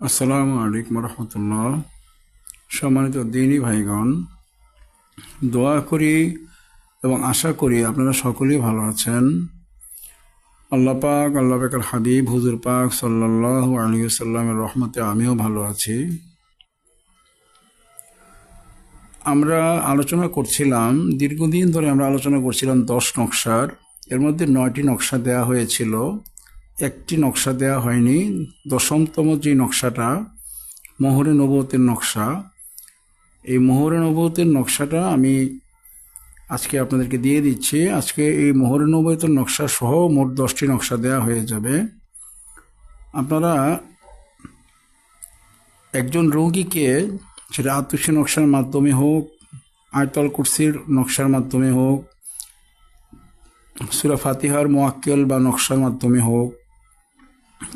আসসালামু আলাইকুম রহমতুল্লাহ। সম্মানিত দিনী ভাইগণ, দোয়া করি এবং আশা করি আপনারা সকলেই ভালো আছেন। আল্লাহ পাক, আল্লাহ পাকের হাবিব, হুজুর পাক সাল্লাহ আলী সাল্লামের রহমতে আমিও ভালো আছি। আমরা আলোচনা করছিলাম, দীর্ঘদিন ধরে আমরা আলোচনা করছিলাম দশ নকশার। এর মধ্যে নয়টি নকশা দেয়া হয়েছিল। একটি নকশা দেয়া হয়নি। দশমতম যে নকশাটা, মোহরে নবতের নকশা, এই মোহরে নবতের নকশাটা আমি আজকে আপনাদেরকে দিয়ে দিচ্ছি। আজকে এই মোহরে নবতের নকশা সহ মোট দশটি নকশা দেয়া হয়ে যাবে। আপনারা একজন রোগীকে সেটা আতুষি নকশার মাধ্যমে হোক, আয়তল কুরসির নকশার মাধ্যমে হোক, সুরা ফাতিহার মোয়াক্কেল বা নকশার মাধ্যমে হোক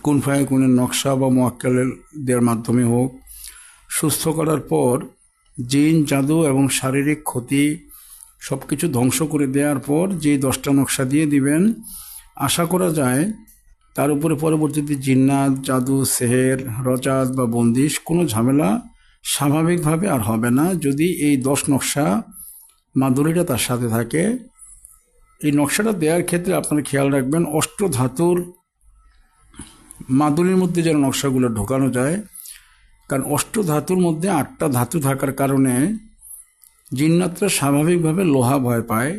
কোন ফায় কোনের নকশা বা মোয়াক্কেলের দেওয়ার মাধ্যমে হোক, সুস্থ করার পর জিন, জাদু এবং শারীরিক ক্ষতি সব কিছু ধ্বংস করে দেওয়ার পর যে দশটা নকশা দিয়ে দিবেন, আশা করা যায় তার উপরে পরবর্তীতে জিন্নাত, জাদু, সেহের, রজাত বা বন্দিশ কোনো ঝামেলা স্বাভাবিকভাবে আর হবে না। যদি এই দশ নকশা মাধুরীটা তার সাথে থাকে, এই নকশাটা দেওয়ার ক্ষেত্রে আপনারা খেয়াল রাখবেন অষ্ট ধাতুর মাদুলির মধ্যে যেন নকশাগুলো ঢোকানো যায়, কারণ অষ্ট ধাতুর মধ্যে আটটা ধাতু থাকার কারণে জিন্নাতরা স্বাভাবিকভাবে লোহা ভয় পায়।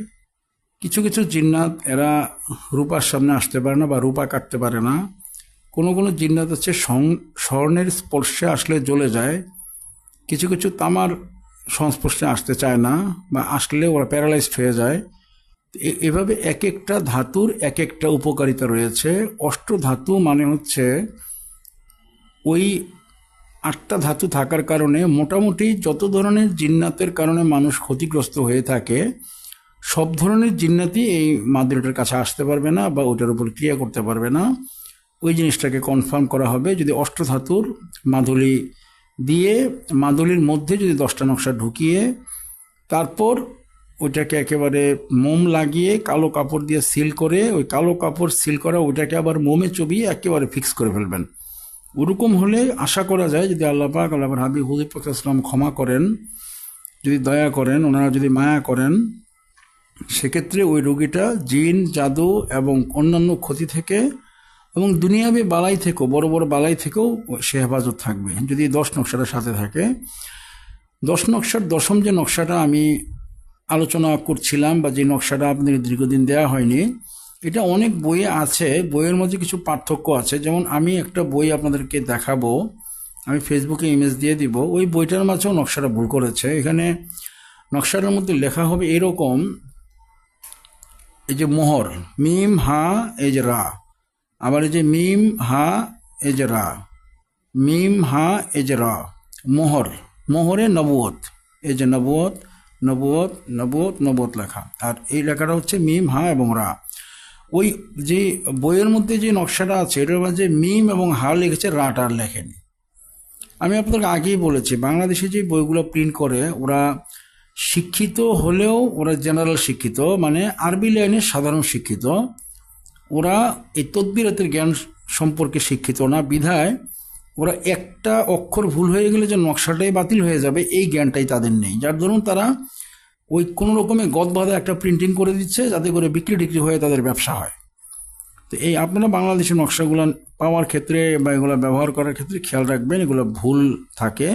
কিছু কিছু জিন্নাত এরা রূপার সামনে আসতে পারে না বা রূপা কাটতে পারে না। কোনো কোনো জিন্নাত আছে স্বর্ণের স্পর্শে আসলে জ্বলে যায়। কিছু কিছু তামার সংস্পর্শে আসতে চায় না বা আসলে ওরা প্যারালাইজড হয়ে যায়। এভাবে এক একটা ধাতুর এক একটা উপকারিতা রয়েছে। অষ্ট ধাতু মানে হচ্ছে ওই আটটা ধাতু থাকার কারণে মোটামুটি যত ধরনের জিন্নাতের কারণে মানুষ ক্ষতিগ্রস্ত হয়ে থাকে, সব ধরনের জিন্নাতই এই মাদুরিটার কাছে আসতে পারবে না বা ওটার উপর ক্রিয়া করতে পারবে না। ওই জিনিসটাকে কনফার্ম করা হবে। যদি অষ্টধাতুর মাদুলি দিয়ে, মাদুলির মধ্যে যদি দশটা নকশা ঢুকিয়ে, তারপর ওইটাকে একেবারে মোম লাগিয়ে কালো কাপড় দিয়ে সিল করে, ওই কালো কাপড় সিল করা ওইটাকে আবার মোমে চবিয়ে একেবারে ফিক্স করে ফেলবেন। ওরকম হলে আশা করা যায় যদি আল্লাহ পাক, আল্লাহ হাবিব হুজুর ইসলাম ক্ষমা করেন, যদি দয়া করেন, ওনারা যদি মায়া করেন, সেক্ষেত্রে ওই রোগীটা জিন, জাদু এবং অন্যান্য ক্ষতি থেকে এবং দুনিয়াবি বালাই থেকেও, বড় বড় বালাই থেকেও সে হেফাজত থাকবে। যদি দশ নকশাটার সাথে থাকে, দশ নকশার দশম যে নকশাটা আমি আলোচনা করছিলাম বা যে নকশাটা আপনাদের দীর্ঘদিন দেওয়া হয়নি, এটা অনেক বইয়ে আছে, বইয়ের মধ্যে কিছু পার্থক্য আছে। যেমন আমি একটা বই আপনাদেরকে দেখাবো, আমি ফেসবুকে ইমেজ দিয়ে দিব। ওই বইটার মাঝেও নকশাটা ভুল করেছে। এখানে নকশাটার মধ্যে লেখা হবে এরকম, এই যে মোহর, মিম হা যে রা। আবার এই যে মিম হা যে রা, মিম হা যে রা, মোহর, মোহরে নবুয়ত, এই যে নবুয়ত। নবুয়ত নবুয়ত নবুয়ত লেখা। আর এই লেখাটা হচ্ছে মিম, হা এবং রা। ওই যে বইয়ের মধ্যে যে নকশাটা আছে, এটার মাঝে মিম এবং হা লিখেছে রাটা আর লেখেনি। আমি আপনাদেরকে আগেই বলেছি, বাংলাদেশে যে বইগুলো প্রিন্ট করে, ওরা শিক্ষিত হলেও ওরা জেনারেল শিক্ষিত মানে আরবি লাইনের সাধারণ শিক্ষিত। ওরা এই তদ্বিরাতের জ্ঞান সম্পর্কে শিক্ষিত না, বিধায় ওরা একটা অক্ষর ভুল হয়ে গেলে যে নকশাটাই বাতিল হয়ে যাবে, এই জ্ঞানটাই তাদের নেই। যার ধরুন তারা ওই কোনো রকমে গদবাধা একটা প্রিন্টিং করে দিচ্ছে যাতে করে বিক্রি টিক্রি হয়ে তাদের ব্যবসা হয়। তো এই আপনারা বাংলাদেশের নকশাগুলো পাওয়ার ক্ষেত্রে বা এগুলো ব্যবহার করার ক্ষেত্রে খেয়াল রাখবেন, এগুলো ভুল থাকে।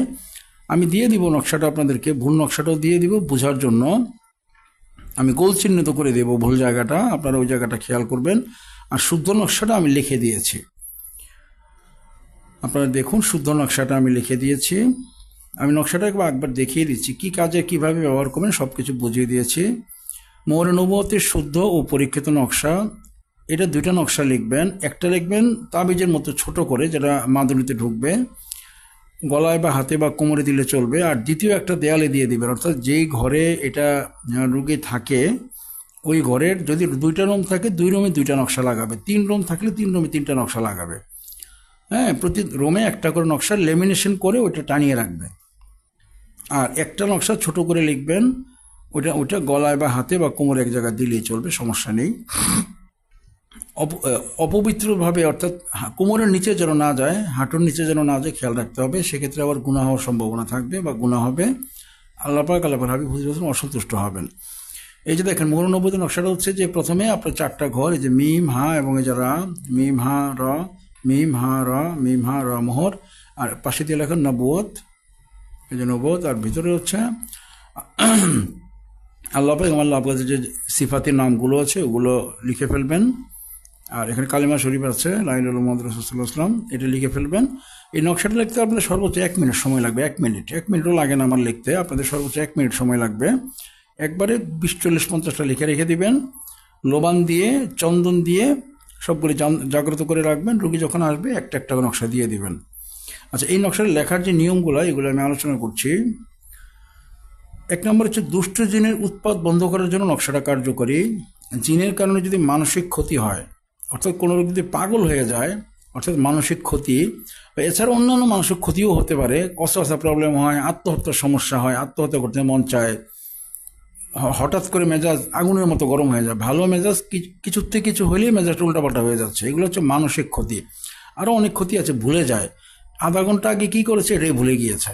আমি দিয়ে দিব নকশাটা আপনাদেরকে, ভুল নকশাটাও দিয়ে দিব বোঝার জন্য। আমি গোল চিহ্নিত করে দেব ভুল জায়গাটা, আপনারা ওই জায়গাটা খেয়াল করবেন। আর শুদ্ধ নকশাটা আমি লিখে দিয়েছি। আপনারা দেখুন, শুদ্ধ নকশাটা আমি লিখে দিয়েছি। আমি নকশাটা একবার একবার দেখিয়ে দিচ্ছি, কি কাজে কীভাবে ব্যবহার করবেন সব কিছু বুঝিয়ে দিয়েছি। মৌর নবতের শুদ্ধ ও পরীক্ষিত নকশা, এটা দুইটা নকশা লিখবেন। একটা লিখবেন তাবিজের মতো ছোট করে, যেটা মাদুরিতে ঢুকবে, গলায় বা হাতে বা কোমরে দিলে চলবে, আর দ্বিতীয় একটা দেয়ালে দিয়ে দিবেন। অর্থাৎ যেই ঘরে এটা রুগী থাকে, ওই ঘরের যদি দুইটা রুম থাকে, দুই রুমে দুইটা নকশা লাগাবে। তিন রুম থাকলে তিন রুমে তিনটা নকশা লাগাবে। হ্যাঁ প্রতি রোমে একটা করে নকশা লেমিনেশন করে ওইটা টানিয়ে রাখবে। আর একটা নকশা ছোট করে লিখবেন ওটা ওটা গলায় বা হাতে বা কোমরে এক জায়গায় দিলেই চলবে, সমস্যা নেই। অপ- অপবিত্রভাবে অর্থাৎ কোমরের নিচে যেন না যায়, হাঁটুর নিচে যেন না যায়, খেয়াল রাখতে হবে। সেক্ষেত্রে আবার গুণা হওয়ার সম্ভাবনা থাকবে বা গুণা হবে। আল্লাহ পাক আল্লাহ পাক হাবিব হুজুর হোসেন অসন্তুষ্ট হবেন। এই যে দেখেন মৌরনব্বই নকশাটা হচ্ছে যে প্রথমে আপনার চারটা ঘর, এই যে মিম, হা এবং এই যে রা, মিম, হা, র মিম হা র মিম হা র মোহর। আর পাশে দিয়ে লেখেন নবুয়ত এই যে নবুয়ত আর ভিতরে হচ্ছে, আল্লাহ পাক আল্লাহ পাকের যে সিফাতির নামগুলো আছে, ওগুলো লিখে ফেলবেন। আর এখানে কালিমা শরীফ আছে লাইলুল মোহাম্মদ আসলাম এটা লিখে ফেলবেন। এই নকশাটা লিখতে আপনাদের সর্বোচ্চ এক মিনিট সময় লাগবে, এক মিনিট। এক মিনিটও লাগে না আমার লিখতে, আপনাদের সর্বোচ্চ এক মিনিট সময় লাগবে। একবারে বিশ চল্লিশ পঞ্চাশটা লিখে রেখে দিবেন। লোবান দিয়ে, চন্দন দিয়ে সবগুলি জাগ্রত করে রাখবেন। রুগী যখন আসবে, একটা একটা নকশা দিয়ে দিবেন। আচ্ছা এই নকশার লেখার যে নিয়মগুলো, এগুলো আমি আলোচনা করছি। এক নম্বর হচ্ছে দুষ্ট জিনের উৎপাদ বন্ধ করার জন্য নকশাটা কার্যকরী। জিনের কারণে যদি মানসিক ক্ষতি হয়, অর্থাৎ কোনো রোগ যদি পাগল হয়ে যায়, অর্থাৎ মানসিক ক্ষতি, বা এছাড়া অন্যান্য মানসিক ক্ষতিও হতে পারে। অস্বাস্থ্য প্রবলেম হয়, আত্মহত্যার সমস্যা হয়, আত্মহত্যা করতে মন চায় হঠাৎ করে মেজাজ আগুনের মতো গরম হয়ে যায়। ভালো মেজাজ কি- কিছুর কিছু হলেই মেজাজটা উল্টাপাল্টা হয়ে যাচ্ছে। এগুলো হচ্ছে মানসিক ক্ষতি। আরও অনেক ক্ষতি আছে, ভুলে যায়। আধা ঘণ্টা আগে কী করেছে? এটাই ভুলে গিয়েছে।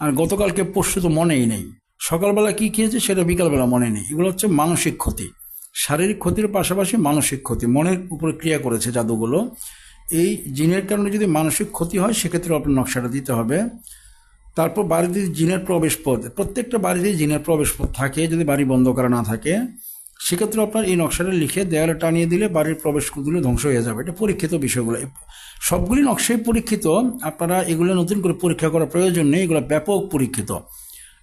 আর গতকালকে পরশু তো মনেই নেই। সকালবেলা কী খেয়েছে সেটা বিকালবেলা মনে নেই। এগুলো হচ্ছে মানসিক ক্ষতি। শারীরিক ক্ষতির পাশাপাশি মানসিক ক্ষতি। মনের উপরে ক্রিয়া করেছে জাদুগুলো। এই জিনের কারণে যদি মানসিক ক্ষতি হয় সেক্ষেত্রে আপনার নকশাটা দিতে হবে। তারপর বাড়িতে জিনের প্রবেশ পথ, প্রত্যেকটা বাড়িতে জিনের প্রবেশ পথ থাকে যদি বাড়ি বন্ধ করা না থাকে। সেক্ষেত্রে আপনার এই নকশাটা লিখে দেয়ালে টানিয়ে দিলে বাড়ির প্রবেশ প্রবেশগুলো ধ্বংস হয়ে যাবে। এটা পরীক্ষিত বিষয়গুলো। সবগুলি নকশাই পরীক্ষিত। আপনারা এগুলো নতুন করে পরীক্ষা করার প্রয়োজন নেই, এগুলো ব্যাপক পরীক্ষিত।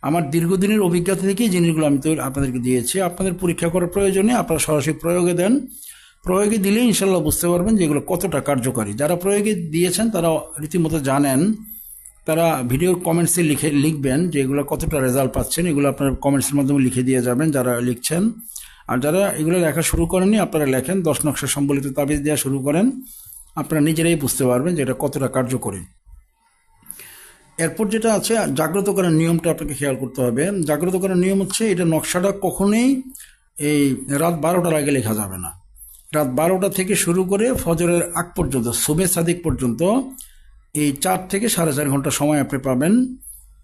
আমার দীর্ঘদিনের অভিজ্ঞতা থেকেই জিনিসগুলো আমি তো আপনাদেরকে দিয়েছি। আপনাদের পরীক্ষা করার প্রয়োজনে আপনারা সরাসরি প্রয়োগে দেন। প্রয়োগে দিলে ইনশাল্লাহ বুঝতে পারবেন যে এগুলো কতটা কার্যকারী। যারা প্রয়োগে দিয়েছেন তারা রীতিমতো জানেন। তারা ভিডিওর কমেন্টসে লিখে লিখবেন যে এগুলো কতটা রেজাল্ট পাচ্ছেন, এগুলো আপনার কমেন্টসের মাধ্যমে লিখে দিয়ে যাবেন যারা লিখছেন। আর যারা এগুলো লেখা শুরু করেননি, আপনারা লেখেন, দশ নকশা সম্বলিত তাবিজ দেওয়া শুরু করেন, আপনারা নিজেরাই বুঝতে পারবেন যে এটা কতটা কার্যকরী। এরপর যেটা আছে, জাগ্রত করার নিয়মটা আপনাকে খেয়াল করতে হবে। জাগ্রত করার নিয়ম হচ্ছে, এটা নকশাটা কখনোই এই রাত বারোটার আগে লেখা যাবে না। রাত বারোটা থেকে শুরু করে ফজরের আগ পর্যন্ত সুবে সাদিক পর্যন্ত এই চার থেকে সাড়ে চার ঘণ্টা সময় আপনি পাবেন,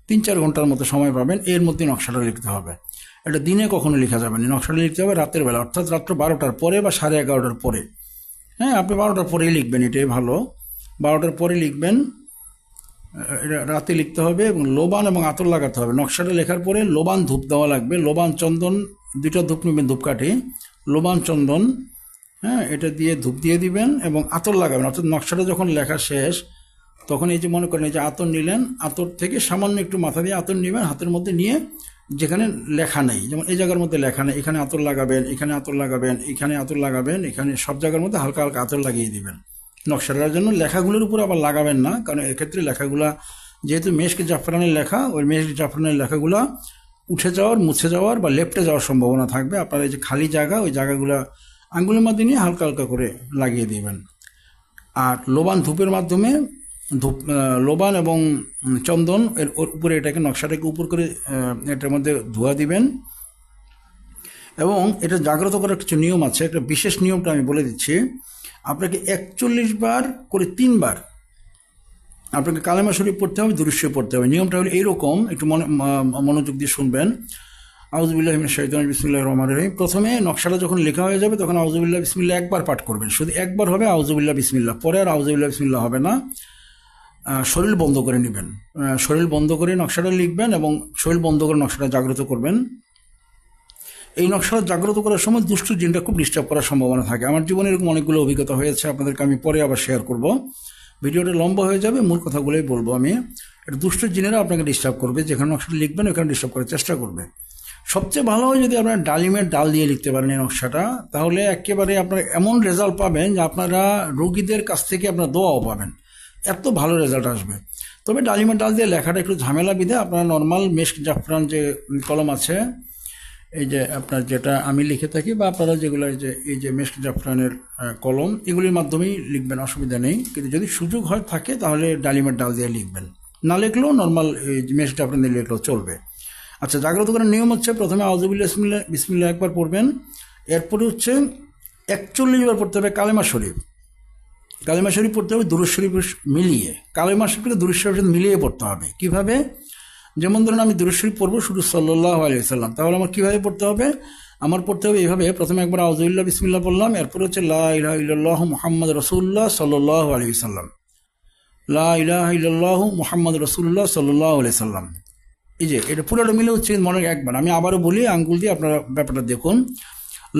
তিন চার ঘণ্টার মতো সময় পাবেন, এর মধ্যে নকশাটা লিখতে হবে। এটা দিনে কখনো লেখা যাবে না নকশাটা লিখতে হবে রাতের বেলা, অর্থাৎ রাত্র বারোটার পরে বা সাড়ে এগারোটার পরে। হ্যাঁ আপনি বারোটার পরেই লিখবেন, এটাই ভালো। বারোটার পরে লিখবেন এটা রাতে লিখতে হবে এবং লোবান এবং আতর লাগাতে হবে। নকশাটা লেখার পরে লোবান ধূপ দেওয়া লাগবে, লোবান চন্দন, দুইটা ধূপ নেবেন ধূপকাঠি, লোবান চন্দন হ্যাঁ এটা দিয়ে ধূপ দিয়ে দিবেন এবং আতর লাগাবেন। অর্থাৎ নকশাটা যখন লেখা শেষ তখন এই যে মনে করেন এই যে আতর নিলেন, আতর থেকে সামান্য একটু মাথা দিয়ে আতর নেবেন, হাতের মধ্যে নিয়ে যেখানে লেখা নেই। যেমন এই জায়গার মধ্যে লেখা নেই, এখানে আতর লাগাবেন, এখানে আতর লাগাবেন, এখানে আতর লাগাবেন, এখানে সব জায়গার মধ্যে হালকা হালকা আতর লাগিয়ে দিবেন। নকশাটার জন্য লেখাগুলোর উপর আবার লাগাবেন না, কারণ এক্ষেত্রে লেখাগুলা, যেহেতু মেশকে জাফরানের লেখা, ওই মেশ জাফরানের লেখাগুলা উঠে যাওয়ার, মুছে যাওয়ার বা লেপটে যাওয়ার সম্ভাবনা থাকবে। আপনার এই যে খালি জায়গা, ওই জায়গাগুলা আঙ্গুলের মধ্যে নিয়ে হালকা হালকা করে লাগিয়ে দিবেন। আর লোবান ধূপের মাধ্যমে ধূপ লোবান এবং চন্দন, এর উপরে এটাকে নকশাটাকে উপর করে এটার মধ্যে ধোয়া দিবেন। এবং এটা জাগ্রত করার কিছু নিয়ম আছে, একটা বিশেষ নিয়মটা আমি বলে দিচ্ছি। আপনাকে একচল্লিশ বার করে তিনবার আপনাকে কালেমা শরীফ পড়তে হবে দুরুশ্য পড়তে হবে। নিয়মটা হলো এইরকম, একটু মনে মনোযোগ দিয়ে শুনবেন। আউজুবিল্লাহ শহীদান বিসমুল্লাহ রহমান রহিম। প্রথমে নকশাটা যখন লেখা হয়ে যাবে, তখন আউজুবিল্লাহ বিসমিল্লা একবার পাঠ করবেন। শুধু একবার হবে আউজুবিল্লাহ বিসমিল্লাহ, পরে আর আউজুবিল্লাহ বিসমিল্লাহ হবে না। শরীর বন্ধ করে নেবেন। শরীর বন্ধ করে নকশাটা লিখবেন এবং শরীর বন্ধ করে নকশাটা জাগ্রত করবেন। এই নকশাটা জাগ্রত করার সময় দুষ্ট জিনটা খুব ডিস্টার্ব করার সম্ভাবনা থাকে। আমার জীবনে এরকম অনেকগুলো অভিজ্ঞতা হয়েছে, আপনাদেরকে আমি পরে আবার শেয়ার করব। ভিডিওটা লম্বা হয়ে যাবে, মূল কথাগুলোই বলব আমি। এটা দুষ্ট জিনেরা আপনাকে ডিস্টার্ব করবে, যেখানে নকশাটা লিখবেন ওখানে ডিস্টার্ব করার চেষ্টা করবে। সবচেয়ে ভালো হয় যদি আপনারা ডালিমের ডাল দিয়ে লিখতে পারেন এই নকশাটা, তাহলে একেবারে আপনারা এমন রেজাল্ট পাবেন যে আপনারা রোগীদের কাছ থেকে আপনারা দোয়াও পাবেন। এত ভালো রেজাল্ট আসবে। তবে ডালিমের ডাল দিয়ে লেখাটা একটু ঝামেলা বিধে, আপনার নর্মাল মেশ জাফরান যে কলম আছে, এই যে আপনার যেটা আমি লিখে থাকি বা আপনারা যেগুলো যে, এই যে মেশ জাফরানের কলম, এগুলির মাধ্যমেই লিখবেন, অসুবিধা নেই। কিন্তু যদি সুযোগ হয় থাকে, তাহলে ডালিমের ডাল দিয়ে লিখবেন। না লিখলেও নর্মাল এই মেশ জাফরান দিয়ে লিখলেও চলবে। আচ্ছা জাগ্রত করার নিয়ম হচ্ছে প্রথমে আউজুবিল্লা বিসমিল্লা বিসমিল্লা একবার পড়বেন। এরপরে হচ্ছে একচল্লিশ বার পড়তে হবে কালেমা শরীফ। কালেমা শরীফ পড়তে হবে দুরুজ শরীফ মিলিয়ে। কালেমা শরীফকে দুরুজ শরীফের সাথে মিলিয়ে পড়তে হবে। কীভাবে? যেমন ধরুন আমি দুরুজ শরীফ পড়ব শুধু সাল্লাহ আলিয়া সাল্লাম তাহলে আমার কীভাবে পড়তে হবে? আমার পড়তে হবে এইভাবে, প্রথমে একবার আউজুল্লাহ বিসমিল্লা বললাম এরপর হচ্ছে লা ইলাহা ইল্লাল্লাহু মুহাম্মদ রসুল্লাহ সাল্লাহ আলী সাল্লাম লা ইলাহা ইল্লাল্লাহু মুহাম্মদ রসুল্লাহ সাল্লাহ আলি সাল্লাম এই যে, এটা পুরোটা মিলে হচ্ছে মনে একবার আমি আবারও বলি, আঙ্গুল দিয়ে আপনারা ব্যাপারটা দেখুন।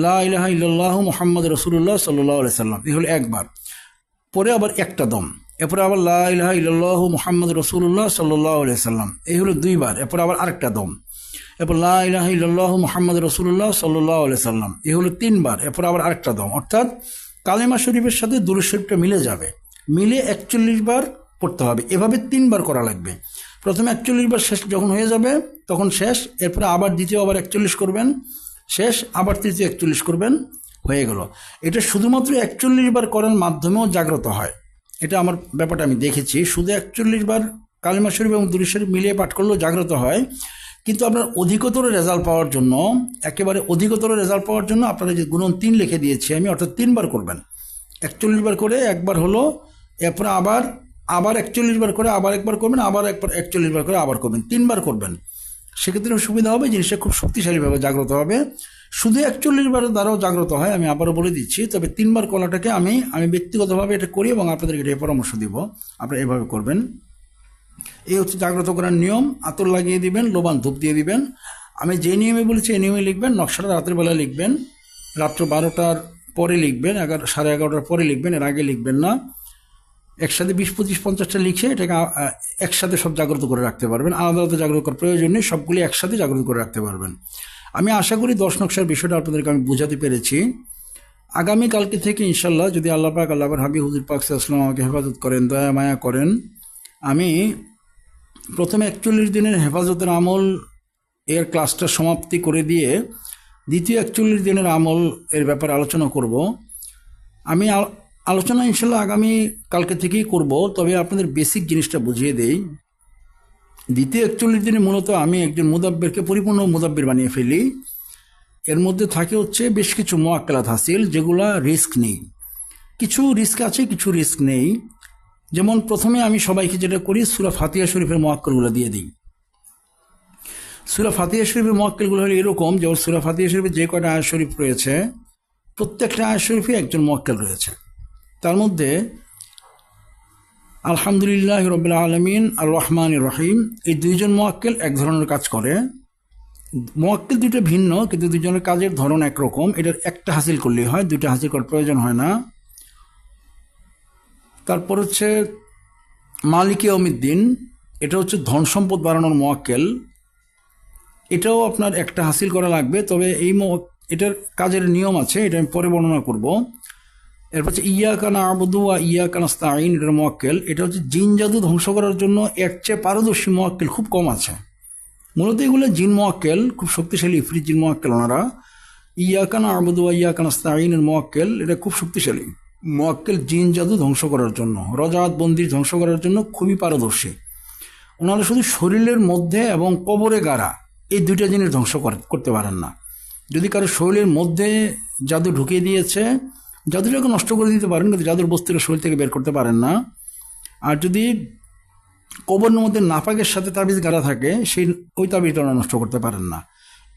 লা ইলাহা ইল্লাল্লাহু মুহাম্মদ রসুল্লাহ সাল্লাহ আলি সাল্লাম এই হলো একবার। পরে আবার একটা দম। এরপরে আবার লা ইলাহা ইল্লাল্লাহু মুহাম্মদ রসুল্লাহ সাল্লাহ আলি সাল্লাম। এই হলো দুইবার। এরপর আবার আরেকটা দম। এরপর লা ইলাহা ইল্লাল্লাহু মুহাম্মদ রসুল্লাহ সাল্লাহ সাল্লাম। এই হলো তিনবার। এরপর আবার আরেকটা দম। অর্থাৎ কালেমা শরীফের সাথে দুরুদ শরীফটা মিলে যাবে। মিলে একচল্লিশ বার পড়তে হবে। এভাবে তিনবার করা লাগবে। প্রথমে একচল্লিশ বার শেষ যখন হয়ে যাবে, তখন শেষ। এরপরে আবার দ্বিতীয় আবার একচল্লিশ করবেন। শেষ, আবার তৃতীয় একচল্লিশ করবেন। হয়ে গেল। এটা শুধুমাত্র একচল্লিশ বার করার মাধ্যমেও জাগ্রত হয়। এটা আমার ব্যাপারটা আমি দেখেছি। শুধু একচল্লিশ বার কালিমা শরীফ এবং দুরুদ শরীফ মিলিয়ে পাঠ করলেও জাগ্রত হয়। কিন্তু আপনার অধিকতর রেজাল্ট পাওয়ার জন্য, একেবারে অধিকতর রেজাল্ট পাওয়ার জন্য আপনারা যে গুণন তিন লিখে দিয়েছি আমি, অর্থাৎ তিনবার করবেন। একচল্লিশ বার করে একবার হলো, এরপরে আবার আবার একচল্লিশ বার করে আবার একবার করবেন, আবার একবার একচল্লিশ বার করে আবার করবেন। তিনবার করবেন। সেক্ষেত্রে সুবিধা হবে, জিনিসটা খুব শক্তিশালীভাবে জাগ্রত হবে। শুধু একচল্লিশ বারের দ্বারাও জাগ্রত হয়, আমি আবারও বলে দিচ্ছি। তবে তিনবার কলাটাকে আমি আমি ব্যক্তিগতভাবে এটা করি এবং আপনাদেরকে এটা পরামর্শ দিব। আপনারা এভাবে করবেন। এই হচ্ছে জাগ্রত করার নিয়ম। আতর লাগিয়ে দিবেন, লোবান ধূপ দিয়ে দিবেন। আমি যে নিয়মে বলেছি, এই নিয়মে লিখবেন, নকশাটা রাতের লিখবেন। রাত্র বারোটার পরে লিখবেন, এগারো, সাড়ে এগারোটার পরে লিখবেন, এর আগে লিখবেন না। একসাথে বিশ, পঁচিশ, পঞ্চাশটা লিখে এটাকে একসাথে সব জাগ্রত করে রাখতে পারবেন। আলাদা আলাদা জাগ্রত করার প্রয়োজন নেই, সবগুলি একসাথে জাগ্রত করে রাখতে পারবেন। আমি আশা করি দশ নকশার বিষয়টা আপনাদেরকে আমি বোঝাতে পেরেছি। আগামী কালকে থেকে ইনশাল্লাহ যদি আল্লাহ পাক, আল্লাহ হাবি হুজুর পাক সাল্লাম আমাকে হেফাজত করেন, দয়া, মায়া করেন, আমি প্রথমে একচল্লিশ দিনের হেফাজতের আমল এর ক্লাসটা সমাপ্তি করে দিয়ে দ্বিতীয় একচল্লিশ দিনের আমল এর ব্যাপারে আলোচনা করব। আমি আলোচনা ইনশাল্লাহ আগামী কালকে থেকেই করব, তবে আপনাদের বেসিক জিনিসটা বুঝিয়ে দেই। দ্বিতীয় একচল্লিশ দিনে মূলত আমি একজন মুদাব্বেরকে পরিপূর্ণ মুদাব্বের বানিয়ে ফেলি। এর মধ্যে থাকে হচ্ছে বেশ কিছু মোয়াক্কালাত হাসিল, যেগুলা রিস্ক নেই। কিছু রিস্ক আছে, কিছু রিস্ক নেই। যেমন প্রথমে আমি সবাইকে যেটা করি, সুরা ফাতিয়া শরীফের মোয়াক্কলগুলো দিয়ে দিই। সুরা ফাতিয়া শরীফের মোয়াক্কেলগুলো হলো এরকম, যেমন সুরা ফাতিয়া শরীফের যে কয়টা আয়াত শরীফ রয়েছে, প্রত্যেকটা আয়াত শরীফে একজন মোয়াক্কেল রয়েছে। তার মধ্যে আলহামদুলিল্লাহ রবিল আলমিন আর রহমান রহিম। এই দুইজন মোয়াক্কেল এক ধরনের কাজ করে। মোয়াক্কেল দুটো ভিন্ন, কিন্তু দুজনের কাজের ধরন একরকম। এটার একটা হাসিল করলেই হয়, দুইটা হাসিল করার প্রয়োজন হয় না। তারপর হচ্ছে মালিক অমিদ্দিন এটা হচ্ছে ধন সম্পদ বাড়ানোর মোয়াক্কেল। এটাও আপনার একটা হাসিল করা লাগবে, তবে এই এটার কাজের নিয়ম আছে, এটা আমি পরে বর্ণনা করব। এরপর হচ্ছে ইয়া কানা আবদু আর ইয়া কানা স্তাইন এটার মোয়াক্কেল। এটা হচ্ছে জিন জাদু ধ্বংস করার জন্য এর চেয়ে পারদর্শী মোয়াক্কেল খুব কম আছে। মূলত এগুলো জিন মোয়াক্কেল, খুব শক্তিশালী ইফরিত জিন মোয়াক্কেল ওনারা। ইয়া কানা আবদু আর ইয়া কানা স্তাইনের মোয়াক্কেল, এটা খুব শক্তিশালী। মোয়াক্কেল জিন জাদু ধ্বংস করার জন্য, রজাত বন্দির ধ্বংস করার জন্য খুবই পারদর্শী। ওনারা শুধু শরীরের মধ্যে এবং কবরে গাড়া, এই দুইটা জিনিস ধ্বংস কর- করতে পারেন না। যদি কারও শরীরের মধ্যে জাদু ঢুকিয়ে দিয়েছে জাদুটাকে নষ্ট করে দিতে পারেন, কিন্তু জাদুর বস্তুটা শরীর থেকে বের করতে পারেন না। আর যদি কবরের মধ্যে নাপাকের সাথে তাবিজ গাড়া থাকে, সেই ওই তাবিজটা নষ্ট করতে পারেন না।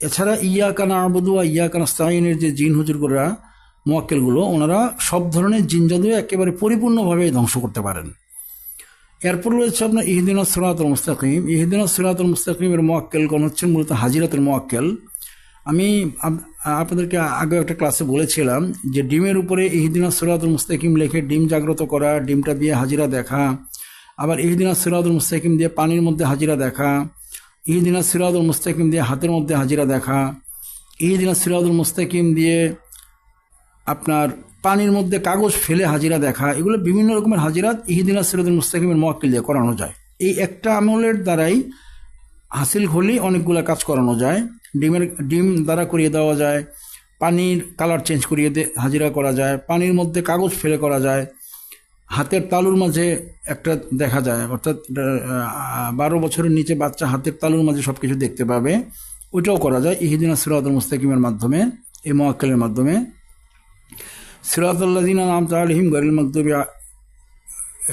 এছাড়া ইয়া কানা আবদুয়া ইয়া কানা স্তাইনের যে জিন হুজুরগুলোরা মোয়াক্কেলগুলো, ওনারা সব ধরনের জিন জাদু একেবারে পরিপূর্ণভাবে ধ্বংস করতে পারেন। এরপর রয়েছে আপনার ইহদিন সিরাতুল মুস্তাকিম। ইহদিন সিরাতুল মুস্তাকিমের মোয়াক্কেলগণ হচ্ছেন মূলত হাজিরাতের মোয়াক্কেল। আমি আপনাদেরকে আগে একটা ক্লাসে বলেছিলাম যে ডিমের উপরে ইহদিন সিরাতুল মুস্তাকিম লেখে ডিম জাগ্রত করা, ডিমটা দিয়ে হাজিরা দেখা, আবার ইহদিন সিরাতুল মুস্তাকিম দিয়ে পানির মধ্যে হাজিরা দেখা, ইহদিন সিরাতুল মুস্তাকিম দিয়ে হাতের মধ্যে হাজিরা দেখা, ইহদিন সিরাতুল মুস্তাকিম দিয়ে আপনার পানির মধ্যে কাগজ ফেলে হাজিরা দেখা, এগুলো বিভিন্ন রকমের হাজিরাত ইহিদিনা সিরাজুল মুস্তাকিমের মোয়াক্কিল দিয়ে করানো যায়। এই একটা আমলের দ্বারাই হাসিল হলেই অনেকগুলো কাজ করানো যায়। ডিমের, ডিম দ্বারা করিয়ে দেওয়া যায়, পানির কালার চেঞ্জ করিয়ে দে, হাজিরা করা যায়, পানির মধ্যে কাগজ ফেলে করা যায়। হাতের তালুর মাঝে একটা দেখা যায়, অর্থাৎ বারো বছরের নিচে বাচ্চা হাতের তালুর মাঝে সব কিছু দেখতে পাবে। ওইটাও করা যায় ইহিদিনা সিরাজুল মুস্তাকিমের মাধ্যমে, এই মোয়াক্কেলের মাধ্যমে। সিরাতুল্লাদিন নাম আলহিম গরিল মকদুবি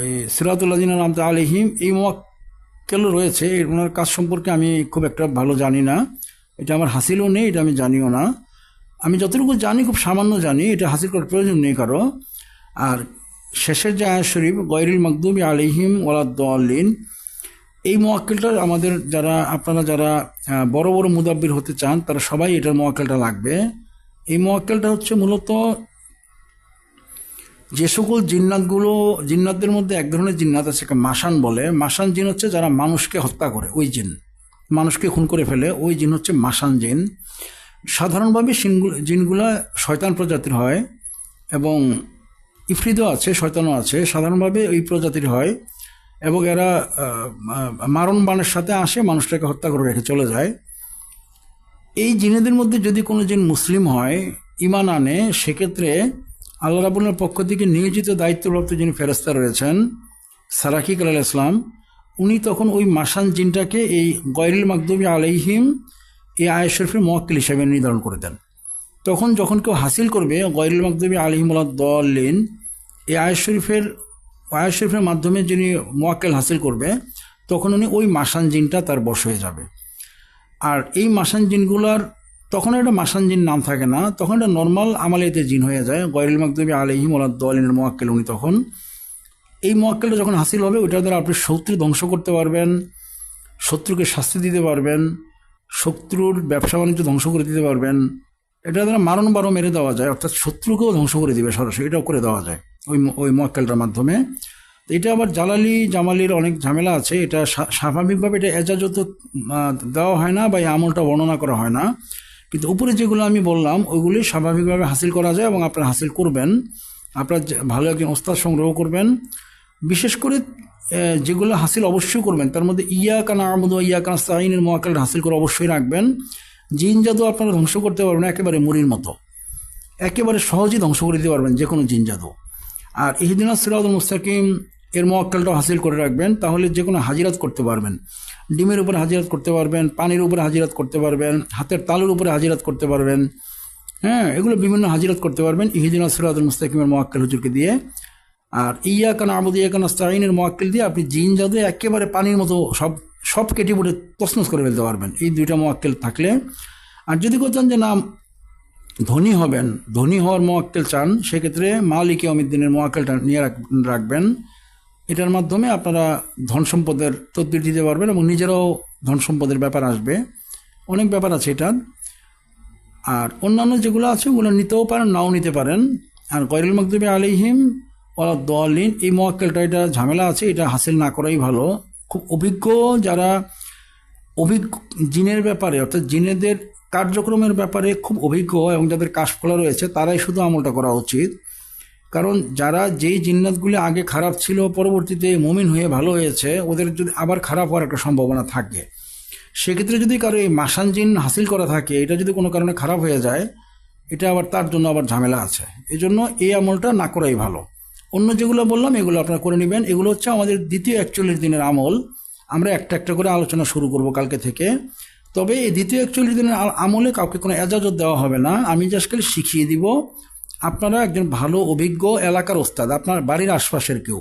এই সিরাতুল্লাদিন নাম আলহিম এই মোয়াক্কেল রয়েছে, এর ওনার কাজ সম্পর্কে আমি খুব একটা ভালো জানি না। এটা আমার হাসিলও নেই, এটা আমি জানিও না। আমি যতটুকু জানি, খুব সামান্য জানি, এটা হাসিল করার প্রয়োজন নেই কারও। আর শেষের যে আয়া শরীফ গৈরুল মকদুবি আলিহিম ওলাদ্দিন এই মোয়াক্কেলটা আমাদের যারা, আপনারা যারা বড় বড় মুদাব্বির হতে চান, তারা সবাই এটার মোয়াক্কেলটা লাগবে। এই মোয়াক্কেলটা হচ্ছে মূলত যে সকল জিন্নাতগুলো, জিন্নাতদের মধ্যে এক ধরনের জিন্নাত আছে মাসান বলে। মাসান জিন হচ্ছে যারা মানুষকে হত্যা করে, ওই জিন। মানুষকে খুন করে ফেলে, ওই জিন হচ্ছে মাসান জিন। সাধারণভাবে জিনগুলো শয়তান প্রজাতির হয় এবং ইফরিদও আছে, শয়তানও আছে। সাধারণভাবে ওই প্রজাতির হয় এবং এরা মারণ বাণের সাথে আসে, মানুষটাকে হত্যা করে রেখে চলে যায়। এই জিনেদের মধ্যে যদি কোনো জিন মুসলিম হয়, ইমান আনে, সেক্ষেত্রে আল্লাহ রাবুলের পক্ষ থেকে নিয়োজিত দায়িত্বপ্রাপ্ত যিনি ফেরস্তা রয়েছেন সারাকি কাল ইসলাম উনি তখন ওই মাসান জিনটাকে এই গয়রিল মাকদুবি আলাইহিম এই আয় শরীফের মোয়াক্কিল হিসাবে নির্ধারণ করে দেন। তখন যখন কেউ হাসিল করবে, গয়রুল মকদবী আলিহিমুল্লাহ দলিন এই আয় শরীফের আয় শরীফের মাধ্যমে যিনি মোয়াক্কেল হাসিল করবে, তখন উনি ওই মাসান জিনটা তার বশ হয়ে যাবে। আর এই মাসান জিনগুলার, তখন একটা মাসান জিন নাম থাকে না, তখন একটা নর্মাল আমালিয়াতে জিন হয়ে যায়, গয়রুল মকদবী আলিহিমুল্লাহ দলিনের মোয়াক্কেল উনি তখন। এই মোয়াক্কেলটা যখন হাসিল হবে, ওইটার দ্বারা আপনি শত্রু ধ্বংস করতে পারবেন, শত্রুকে শাস্তি দিতে পারবেন, শত্রুর ব্যবসা বাণিজ্য ধ্বংস করে দিতে পারবেন। এটা দ্বারা মারণ বারো মেরে দেওয়া যায়, অর্থাৎ শত্রুকেও ধ্বংস করে দিবে সরাসরি, এটাও করে দেওয়া যায় ওই ওই মোয়াক্কেলটার মাধ্যমে। এটা আবার জালালি জামালির অনেক ঝামেলা আছে, এটা স্বা- স্বাভাবিকভাবে এটা এজাজত দেওয়া হয় না বা এই আমলটা বর্ণনা করা হয় না। কিন্তু উপরে যেগুলো আমি বললাম, ওইগুলি স্বাভাবিকভাবে হাসিল করা যায় এবং আপনারা হাসিল করবেন। আপনার ভালো একজন ওস্তাদ সংগ্রহ করবেন। বিশেষ করে যেগুলো হাসিল অবশ্যই করবেন। তার মধ্যে ইয়া কানা আহমদ ইয়া কানা সাইনের মোয়াক্কেলটা হাসিল করে অবশ্যই রাখবেন। জিন জাদু আপনারা ধ্বংস করতে পারবেন একেবারে মুড়ির মতো। একেবারে সহজেই ধ্বংস করে দিতে পারবেন যে কোনো জিন জাদু। আর ইহদিনা সিরাজুল মুস্তাকিম এর মোয়াক্কেলটাও হাসিল করে রাখবেন, তাহলে যে কোনো হাজিরাত করতে পারবেন। ডিমের উপরে হাজিরাত করতে পারবেন, পানির উপরে হাজিরাত করতে পারবেন, হাতের তালুর উপরে হাজিরাত করতে পারবেন। হ্যাঁ এগুলো বিভিন্ন হাজিরাত করতে পারবেন ইহিদিনা সিরাজুল মুস্তাকিমের মোয়াক্কেল হুজুরকে দিয়ে। আর ইয়া কানা আবুদ ইয়া কানা স্তাইনের মোয়াক্কেল দিয়ে আপনি জিন জাদু একেবারে পানির মতো সব সব কেটে পুটে তসনস করে ফেলতে পারবেন। এই দুইটা মোয়াক্কেল থাকলে। আর যদি কেউ চান যে, না, ধনী হবেন, ধনী হওয়ার মোয়াক্কেল চান, সেক্ষেত্রে মালিক অমিদ্দিনের মোয়াক্কেলটা নিয়ে রাখ- রাখবেন। এটার মাধ্যমে আপনারা ধন সম্পদের তদবির দিতে পারবেন এবং নিজেরাও ধন সম্পদের ব্যাপার আসবে। অনেক ব্যাপার আছে এটার। আর অন্যান্য যেগুলো আছে, ওগুলো নিতেও পারেন, নাও নিতে পারেন। আর গৈরুল মকদুবি আলিহিম ওলা দলিন এই মোয়াক্কেলটা এটা ঝামেলা আছে, এটা হাসিল না করাই ভালো। খুব অভিজ্ঞ যারা অভিজ্ঞ জিনের ব্যাপারে, অর্থাৎ জিনেদের কার্যক্রমের ব্যাপারে খুব অভিজ্ঞ এবং যাদের কাশফলা রয়েছে, তারাই শুধু আমলটা করা উচিত। কারণ যারা যেই জিন্নাতগুলি আগে খারাপ ছিল, পরবর্তীতে মুমিন হয়ে ভালো হয়েছে, ওদের যদি আবার খারাপ হওয়ার একটা সম্ভাবনা থাকে। সেক্ষেত্রে যদি কারও এই মাসান জিন হাসিল করা থাকে, এটা যদি কোনো কারণে খারাপ হয়ে যায়, এটা আবার তার জন্য আবার ঝামেলা আছে। এই জন্য এই আমলটা না করাই ভালো। অন্য যেগুলো বললাম, এগুলো আপনারা করে নেবেন। এগুলো হচ্ছে আমাদের দ্বিতীয় একচল্লিশ দিনের আমল। আমরা একটা একটা করে আলোচনা শুরু করব কালকে থেকে। তবে এই দ্বিতীয় একচল্লিশ দিনের আমলে কাউকে কোনো এজাজত দেওয়া হবে না। আমি জাস্ট খালি শিখিয়ে দিব, আপনারা একজন ভালো, অভিজ্ঞ এলাকার ওস্তাদ, আপনার বাড়ির আশপাশের কেউ,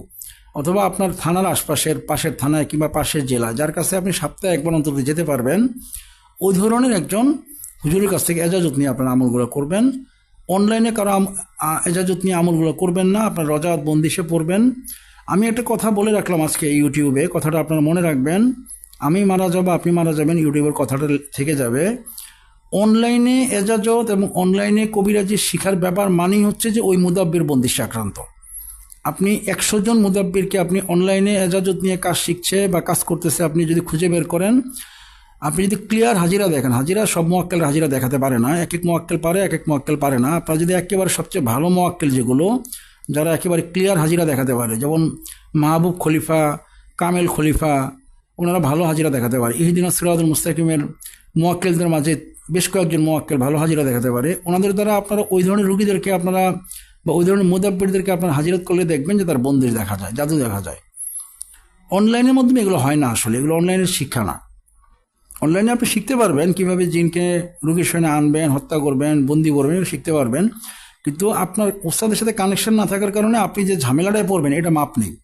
অথবা আপনার থানার আশপাশের পাশের থানায় কিংবা পাশের জেলা, যার কাছে আপনি সপ্তাহে একবার অন্তত যেতে পারবেন, ওই ধরনের একজন হুজুরের কাছ থেকে এজাজত নিয়ে আপনার আমলগুলো করবেন। অনলাইনে কারও এজাজত নিয়ে আমলগুলো করবেন না, আপনার রজাত বন্দিশে পড়বেন। আমি একটা কথা বলে রাখলাম আজকে ইউটিউবে, কথাটা আপনারা মনে রাখবেন। আমি মারা যাব, আপনি মারা যাবেন, ইউটিউবের কথাটা থেকে যাবে। অনলাইনে এজাজত এবং অনলাইনে কবিরাজি শিখার ব্যাপার মানেই হচ্ছে যে ওই মুদাব্বির বন্দিশে আক্রান্ত। আপনি একশো জন মুদাব্বিরকে আপনি অনলাইনে এজাজত নিয়ে কাজ শিখছে বা কাজ করতেছে, আপনি যদি খুঁজে বের করেন আপনি যদি ক্লিয়ার হাজিরা দেখেন, হাজিরা সব মোয়াক্কেল হাজিরা দেখাতে পারে না, এক এক মোয়াক্কেল পারে, এক এক মোয়াক্কেল পারে না। আপনার যদি একেবারে সবচেয়ে ভালো মোয়াক্কেল যেগুলো, যারা একেবারে ক্লিয়ার হাজিরা দেখাতে পারে, যেমন মাহবুব খলিফা, কামেল খলিফা, ওনারা ভালো হাজিরা দেখাতে পারে। ইহিদিন সিরাজুল মুস্তাকিমের মোয়াক্কেলদের মাঝে বেশ কয়েকজন মোয়াক্কেল ভালো হাজিরা দেখাতে পারে। ওনাদের দ্বারা আপনারা ওই ধরনের রুগীদেরকে আপনারা বা ওই ধরনের মুদাব্বিরদেরকে আপনারা হাজিরাত করলে দেখবেন যে তার বন্দিশ দেখা যায়, জাদু দেখা যায়। অনলাইনের মাধ্যমে এগুলো হয় না আসলে, এগুলো অনলাইনের শিক্ষা না। অনলাইনে আপনি শিখতে পারবেন কীভাবে জিনকে রোগীর সঙ্গে আনবেন, হত্যা করবেন, বন্দি করবেন শিখতে পারবেন। কিন্তু আপনার ওস্তাদের সাথে কানেকশন না থাকার কারণে আপনি যে ঝামেলাটায় পড়বেন, এটা মাপ নেই।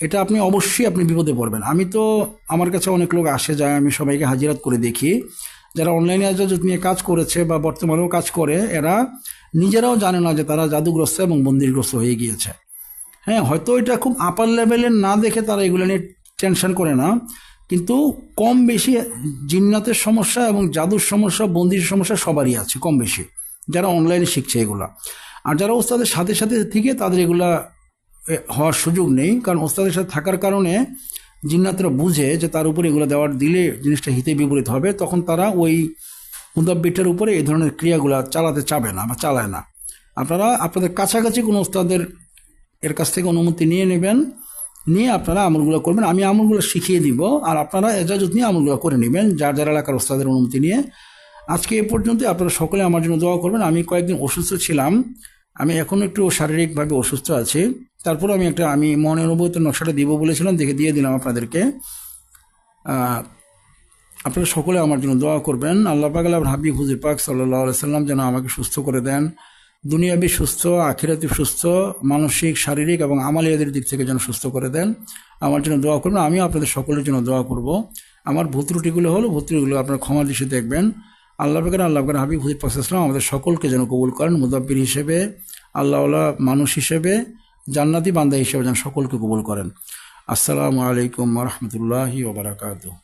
এটা আপনি অবশ্যই আপনি বিপদে পড়বেন। আমি তো, আমার কাছে অনেক লোক আসে, যায়, আমি সবাইকে হাজিরাত করে দেখি। যারা অনলাইনে জাদু নিয়ে কাজ করেছে বা বর্তমানেও কাজ করে, এরা নিজেরাও জানে না যে তারা জাদুগ্রস্ত এবং বন্দিরগ্রস্ত হয়ে গিয়েছে। হ্যাঁ হয়তো এটা খুব আপার লেভেলের না দেখে তারা এগুলো নিয়ে টেনশন করে না। কিন্তু কম বেশি জিন্নাতের সমস্যা এবং জাদুর সমস্যা, বন্দির সমস্যা সবারই আছে, কম বেশি। যারা অনলাইনে শিখছে এগুলা। আর যারা ওস্তাদের সাথে সাথে থেকে তাদের এগুলা হওয়ার সুযোগ নেই। কারণ ওস্তাদের সাথে থাকার কারণে জিন্নাতরা বুঝে যে তার উপরে এগুলো দেওয়ার দিলে জিনিসটা হিতে বিপরীত হবে। তখন তারা ওই মুদাব্বিটার উপরে এই ধরনের ক্রিয়াগুলো চালাতে চাবে না বা চালায় না। আপনারা, আপনাদের কাছাকাছি কোনো ওস্তাদের এর কাছ থেকে অনুমতি নিয়ে নেবেন। নিয়ে আপনারা আমলগুলো করবেন। আমি আমলগুলো শিখিয়ে দিব আর আপনারা এজাজত নিয়ে আমলগুলো করে নেবেন। যার যার এলাকার ওস্তাদের অনুমতি নিয়ে। আজকে এ পর্যন্ত আপনারা সকলে আমার জন্য দোয়া করবেন। আমি কয়েকদিন অসুস্থ ছিলাম। আমি এখন একটু শারীরিকভাবে অসুস্থ আছি। তারপর আমি একটা, আমি মনে অনুভূত নকশাটা দিব বলেছিলাম, দেখে দিয়ে দিলাম আপনাদেরকে। আপনারা সকলে আমার জন্য দোয়া করবেন। আল্লাহ পাক আল্লাহ হাবিব, হুজুর পাক সাল্লাহ সাল্লাম যেন আমাকে সুস্থ করে দেন। দুনিয়াবি সুস্থ আখিরাতি সুস্থ, মানসিক, শারীরিক এবং আমালিয়াদের দিক থেকে যেন সুস্থ করে দেন। আমার জন্য দোয়া করবেন, আমিও আপনাদের সকলের জন্য দোয়া করব। আমার ভূত ত্রুটিগুলো হলো ভূত আপনারা ক্ষমা দৃষ্টি দেখবেন। আল্লাহ পাকের আল্লাহ পাকের হাবিব হুজুর ইসলাম আমাদের সকলকে যেন কবুল করেন, মুদাব্বির হিসেবে, আল্লাহওয়ালা মানুষ হিসেবে, জান্নাতি বান্দা হিসেবে যেন সকলকে কবুল করেন। আসসালামু আলাইকুম রহমতুল্লাহি ওবরাকাতুহ